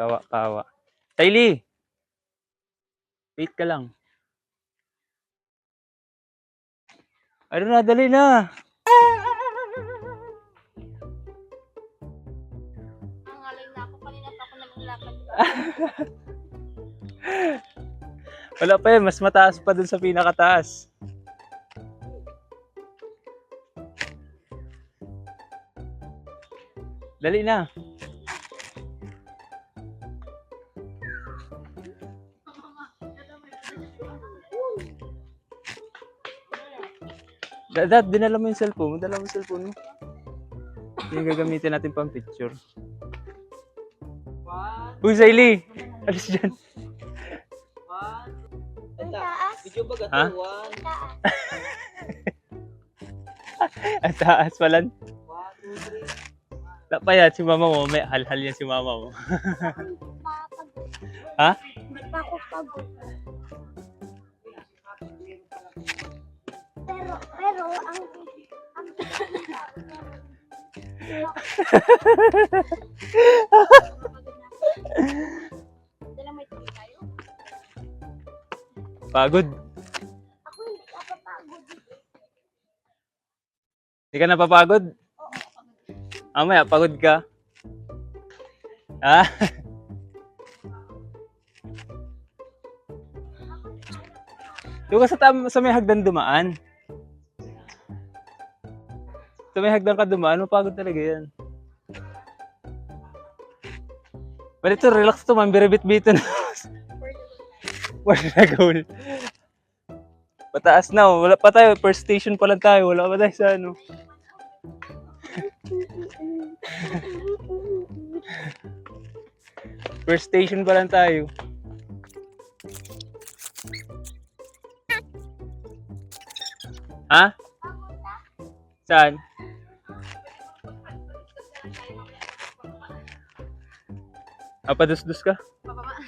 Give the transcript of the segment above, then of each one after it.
Kawa, kawa. Tylee! Wait ka lang. Ano na, dali na. Nangalay na ako. Kanina pa ako naglalakad. Wala pa yan, mas mataas pa dun sa pinakataas. Dali na. Dad, dinala mo yung cellphone mo. Dala mo yung cellphone mo. Yung gagamitin natin pang picture. Uy, Saili! Alis dyan. Video ba Ha? gato? One, Ang taas pala. one, two, three. Wala pa yan, si mama mo. May halhal yan si mama mo. Ha? Pero, pero, ang... ang? Pagod. Ako hindi ka papagod. Hindi ka napapagod? Mamaya, pagod ka. Ha? Doon ka sa, sa may hagdan dumaan. Sa may hagdan ka dumaan, mapagod talaga yan. But ito, relax to, man. Biribit-bito na. Wala na goal. Pataas na, oh. wala pa tayo. First station pa lang tayo. Wala pa tayo sa ano. First station pa lang tayo. Ha? Saan? Ah, padus-dus ka? Pababa.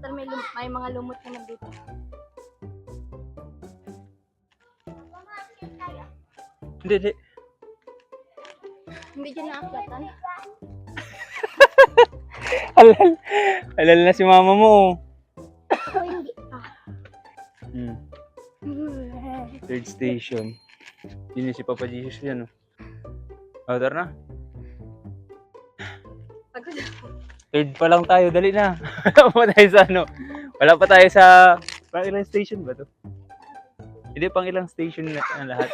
Pero may, lum- may mga lumot naman dito. Hindi, hindi. Hindi dyan naakyatan. Halal. Halal na si mama mo. oh. Ako hindi. Ah. Hmm. Third station. Yun yung si Papa Jesus yan, oh. Oh, tara na. Third pa lang tayo, dali na. Wala pa tayo sa ano. Wala pa tayo sa... Pang ilang station ba to? Hindi, pang ilang station na ang lahat.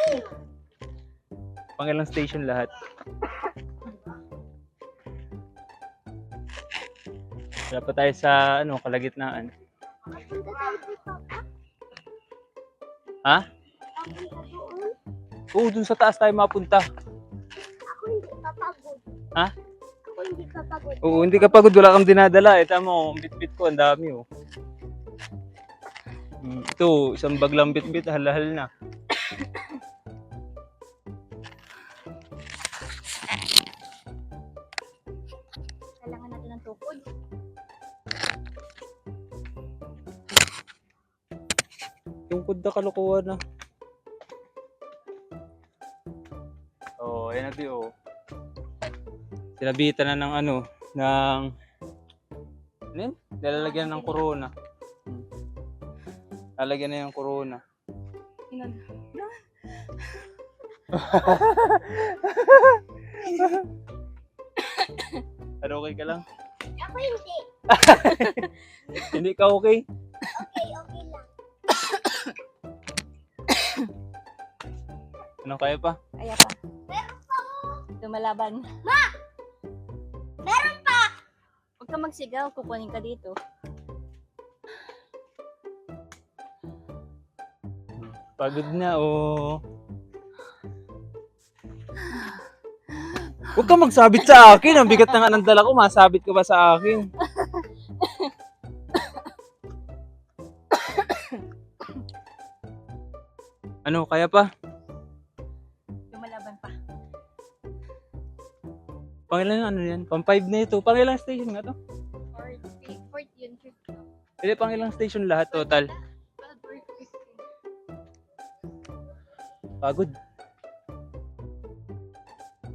Pang ilang station lahat. Wala pa tayo sa ano, kalagitnaan. Ha? Oo, dun sa taas tayo mapunta. Ako hindi papagod. Ha? Papagod. Oo, hindi ka pagod, wala kang dinadala. Eh, tama mo, ang bit-bit ko, ang dami oh. Mm, Ito, isang bag lang bit-bit, halahal na. Kailangan natin ng tukod. Tungkod na kalukuhan na. Oo, oh, ayan na di oh. Sinabitan na ng ano, ng... Ano yun? Lalagyan ng corona. Lalagyan na yung corona. Pero okay ka lang? Ako hindi. Hindi ka okay? Okay, okay lang. Ano kaya pa? Kaya pa. Meron pa Lumalaban. Ma! Meron pa! Huwag ka magsigaw, kukunin ka dito. Pagod na, oh. Huwag ka magsabit sa akin. Ang bigat na nga ng dala ko. Masabit ka ba sa akin? ano, kaya pa? Pangilan ano yan? Pang 5 na ito. Pangilang station nga to? Fourth, fourth yun, fifth. Hindi, pangilang station lahat total. Pagod.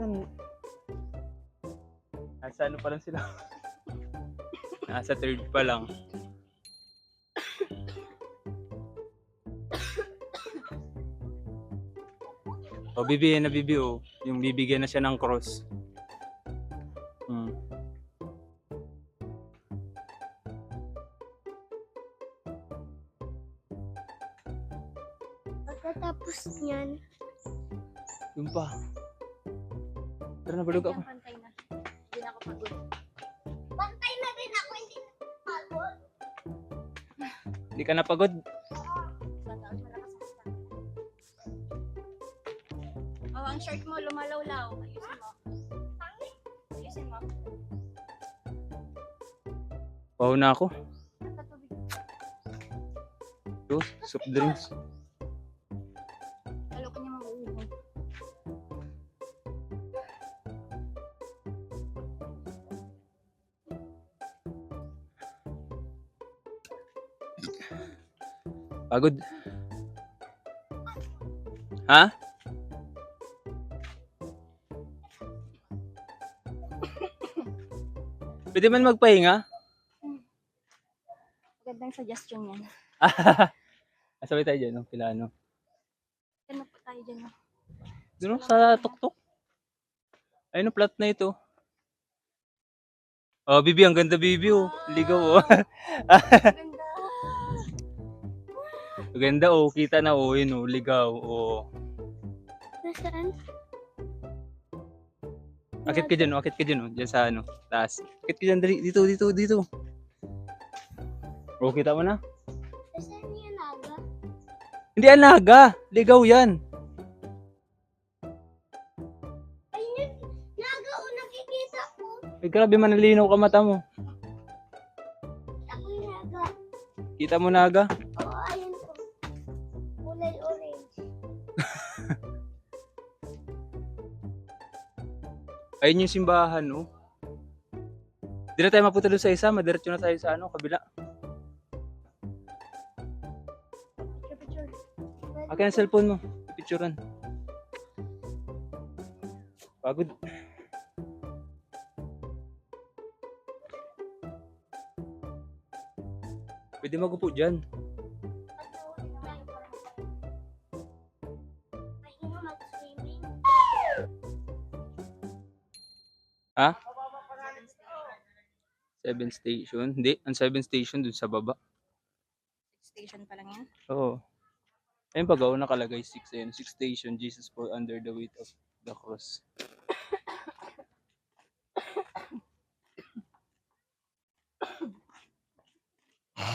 Ano? Nasa ano pa lang sila? Nasa third pa lang. O, bibigyan na bibi, oh. Yung bibigyan na siya ng cross. Pa. Tara na, balog ako. Pantay na. Hindi na ako pagod. pantay na din ako, hindi na pagod. Hindi ka napagod. Oh, ang shirt mo lumalawlaw. Ayusin mo. Ayusin mo. Wow na ako. Ito, soft drinks. Pagod. Ha? Pwede man magpahinga? Magandang suggestion yan. Asabay tayo dyan, no? Kila ano? Ano po tayo dyan? no? Doon sa tuktok. Ayun, no, plot na ito. Oh, Bibi, ang ganda, Bibi, oh. Ligaw, oh. Ganda, oh. Kita na, oh. Yun, oh. Ligaw, oh. Nasaan? Akit ka dyan, oh. Akit ka dyan, oh. Dyan sa, ano, taas. Akit ka dyan, dali. Dito, dito, dito. Oh, kita mo na? Nasaan yung naga? Hindi anaga. Ligaw yan. Yun, naga o nakikita ko. Ay, grabe manalinaw ka mata mo. Ako yung naga. Kita mo naga? Ayun yung simbahan, oh. Di na tayo mapunta doon sa isa. Madiretso na tayo sa ano, kabila. Akin ang cellphone mo. Picturean. Pagod. Pwede magupo dyan. Seven station. Hindi, ang seven station dun sa baba. Station pa lang yan. Oo. Ayun pag ako nakalagay 6 ayun. 6 station, Jesus for under the weight of the cross.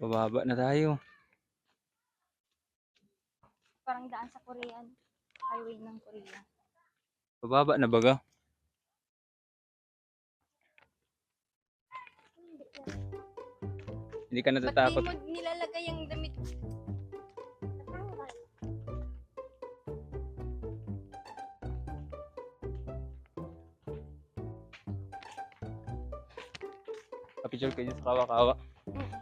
Bababa na tayo. Parang daan sa Korean. Highway ng Korea. Bababa na baga. Hindi ka Ba't di natatakot. nilalagay ang damit? Kapicture kayo sa kawa-kawa. Mm, makapit.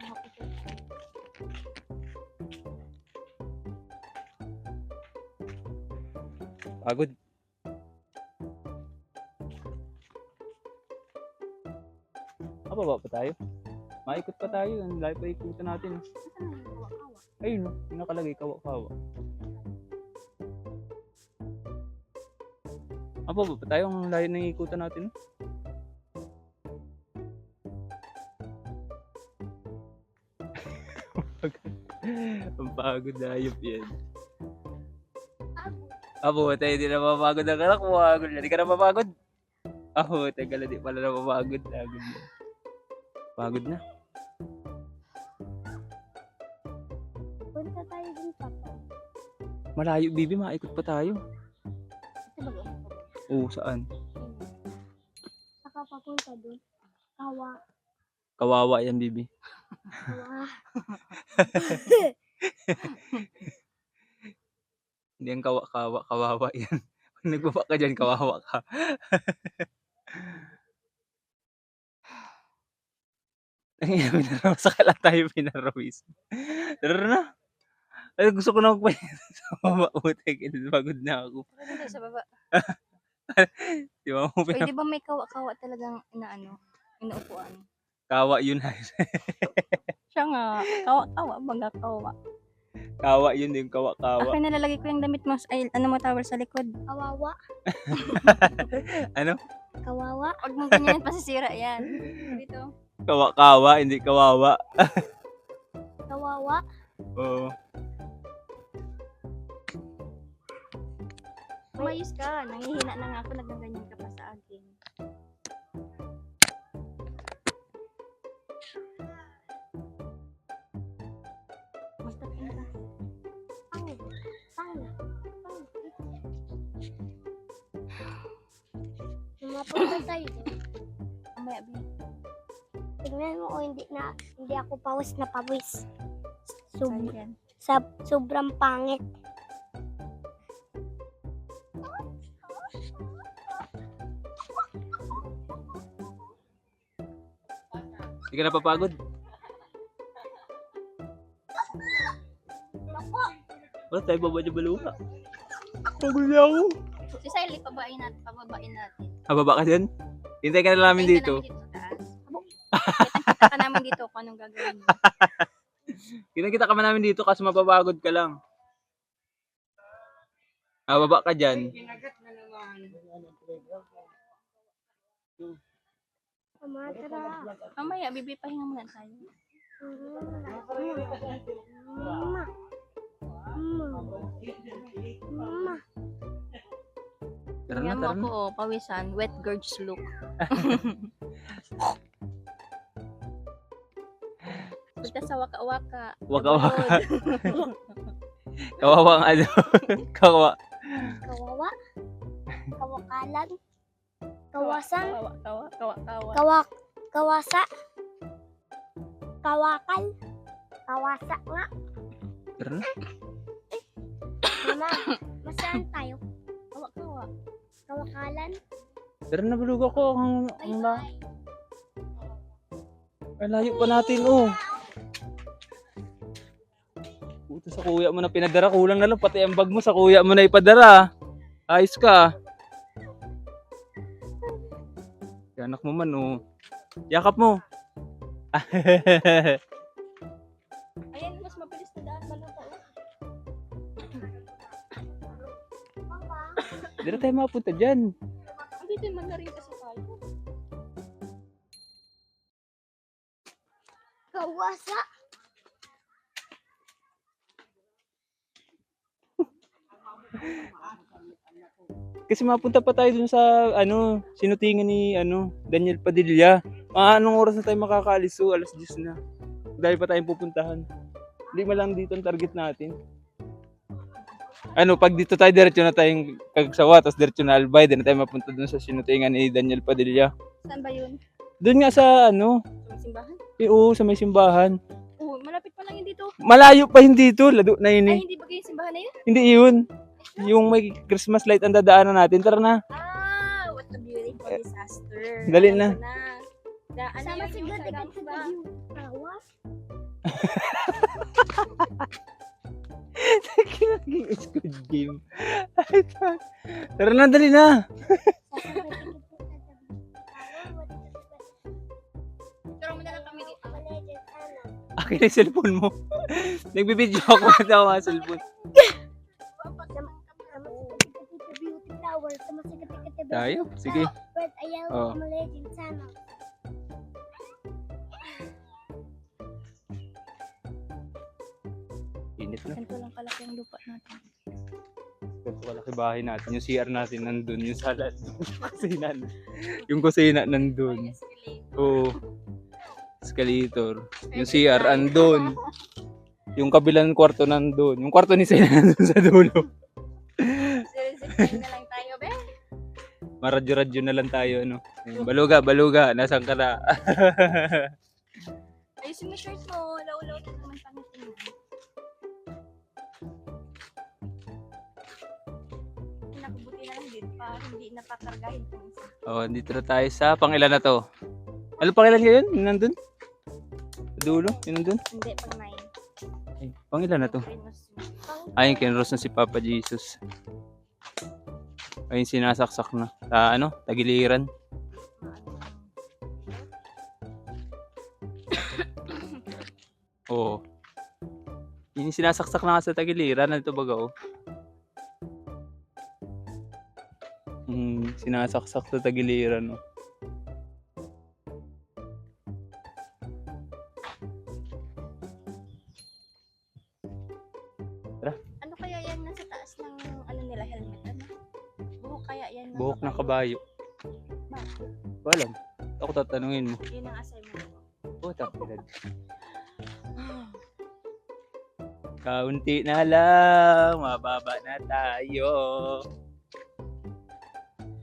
Pagod. Ah, baba pa tayo. Maikot pa tayo. Ang layo pa ikutan natin. na kawa-kawa? Ayun. Yung nakalagay, kawa-kawa. Ah, baba pa tayo. Ang layo ng ikutan natin. Ang pagod na ayop yan. Abo, tayo di na mapagod ang anak mo. Pagod na. Di ka na mapagod. Abo, tagal na di pala na mapagod. Pagod na. Pagod na. Punta tayo din papa. Malayo, bibi. Maikot pa tayo. Oo, saan? Saka papunta dun. Kawa. Kawawa yan, bibi. Kawa. Hindi yan kawa, kawa, kawawa yan. Pag nagbaba ka dyan, kawawa ka. Ang ina, pinarawis ka lang tayo pinarawis. Tara na. Ay, gusto ko na magpahinga sa baba. Utek, pagod na ako. Tara na sa baba. Di ba mo Uy, pinap- di ba may kawa-kawa talagang inaano, inuupuan? Kawa yun. Siya nga, kawa-kawa, baga kawa. Kawa yun yung kawa-kawa. Akin nalalagay ko yung damit mo, ay, ano mo towel sa likod. Kawawa. Ano? Kawawa. Huwag mong ganyan pasisira yan. Dito. Kawa-kawa, hindi kawawa. Kawawa. Oo. Umayos ka, nangihina na nga ako, nagaganyan ka pa Tingnan mo o hindi na hindi ako pawis na pawis. Sub, sab, sobrang pangit. Hindi ka napapagod? Wala tayo baba niya baluha. Pagod niya ako. Si Siley, pabain natin, pababain natin. Hababa ka dyan? Hintay ka na namin dito. namin dito sa taas. Kita ka namin dito kung anong gagawin mo. Kinakita ka man namin dito kasi mapapagod ka lang. Hababa ka dyan. Amatra. Mamaya, bibi, pahinga muna tayo. Mama. Mama. Mama. Tara na, Tingnan mo tara ako, na. oh, pawisan, wet gorge look. Punta sa waka-waka. Waka-waka. Nagulod. Kawawang ano. Kawa. Kawawa. Kawakalan. Kawasan. Kawa, kawa, kawa, kawa. Kawak. Kawasa. Kawakal. Kawasa nga. Tara na. Mama, masaan tayo? Kawa, kawa. Kawakalan. Tara na baluga ko. Ang, Bye ang, bye. ang layo pa natin oh. Sa kuya mo na pinadara. Kulang na lang. Pati ang bag mo sa kuya mo na ipadara. Ayos ka. Yung anak mo man oh. Yakap mo. Ayan, mas mabilis na daan. Maluto. oh. Na tayo mapunta dyan. Andito yung mandarin kasi tayo. Kawasa. Kasi mapunta pa tayo dun sa ano, sinutingan ni ano, Daniel Padilla. Mga anong oras na tayo makakaalis? So, alas 10 na. Dahil pa tayong pupuntahan. Hindi man lang dito ang target natin. Ano, pag dito tayo, diretso na tayong Kagsawa, tapos diretso na Albay, din na tayo mapunta dun sa sinutingan ni Daniel Padilla. Saan ba yun? Doon nga sa ano, Sa simbahan? eh, oo, sa may simbahan. Oo, malapit pa lang yun dito. Malayo pa hindi to, lado na yun eh. Ay, hindi ba kayo simbahan na yun? Hindi yun. Yung may Christmas light ang dadaanan natin. Tara na. Ah, what a beautiful disaster. Dali na. na. Da, ano Sama si sa dance ba? Kawas. Naging Squid Game. Ay, ta- Tara na, dali na. Turo mo na lang kami dito. Akin na yung cellphone mo. Nagbibideo ako at ako nga cellphone. Tayo, sige. But ayaw Oh. ko legend sana. Init na. Ganito lang kalaki ang lupa natin. Ganito kalaki bahay natin. Yung CR natin nandun. Yung sala. Yung kusina. Yung kusina nandun. Oo. Escalator. Yung CR andun. Yung kabilang kwarto nandun. Yung kwarto ni Sena nandun sa dulo. Zero-zero na lang. Maradyo-radyo na lang tayo. Ano. Baluga, baluga. Nasaan ka na? Ayusin mo shirt mo. Law-law na naman pangitin mo. Nakabuti na lang din pa. Hindi napakargahin kung isa. Oh, dito na tayo sa pangilan na to. Ano pangilan ngayon? Yung nandun? Sa dulo? Yung nandun? Hindi, pang nine. Ay, pangilan na to. Famous. Ay, kinros na si Papa Jesus. Ayun, sinasaksak na. Sa ano, tagiliran. Oo. Yung sinasaksak na nga sa tagiliran. Ano ito baga, oh. Hmm, sinasaksak sa tagiliran, oh. Kabayo. Bakit? Walam. Ako tatanungin mo. Yun ang assignment ko. Oh, tapilan. Kaunti na lang, mababa na tayo.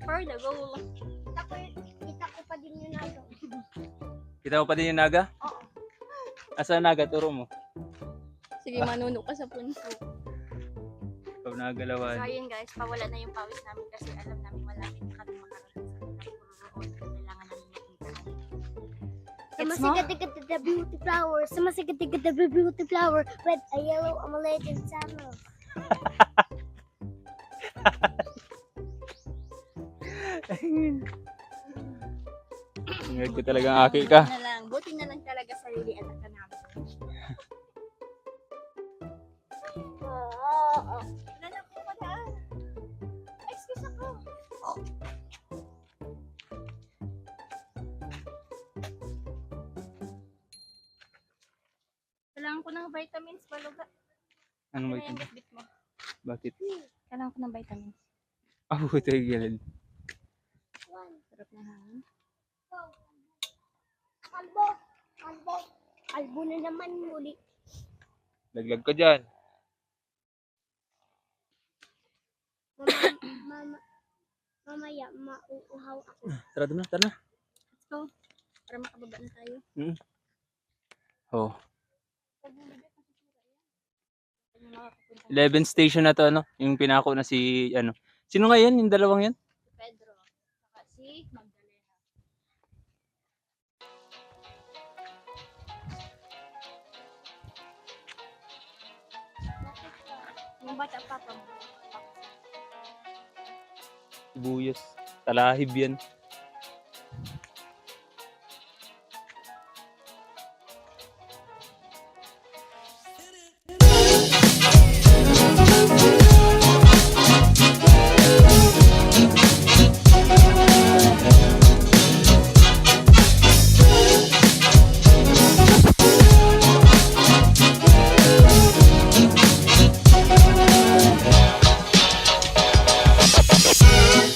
For the goal. Kita ko, kita ko pa din yun ako. Kita mo pa din yung naga? Oo. Asa naga, turo mo. Sige, manuno ka sa punso. Ikaw So, nagalawan. ayun guys, pawala na yung pawis namin kasi alam namin malapit It's masigat the beauty flower, sa masigat the beauty flower, with a yellow amalagin sandal. Ingad ko talagang aki ka. Buti na lang, buti na lang talaga sarili anak vitamins, baluga. Ito? bitbit mo? Bakit? Kailangan ko ng vitamins. Ah, buti yung gilid. Sarap na hangin. Kalbo, kalbo, kalbo na naman muli. Laglag ka dyan. Mama, mama, mamaya mauuhaw ako. Tara doon na, tara na. Let's go. Para makababa na tayo. Oh. Pag nalabit, 11 station na to, ano? Yung pinako na si, ano. Sino nga yan? Yung dalawang yan? Pedro. Saka si Magdalena. Yung bata pa pa. Sibuyas. Talahib yan.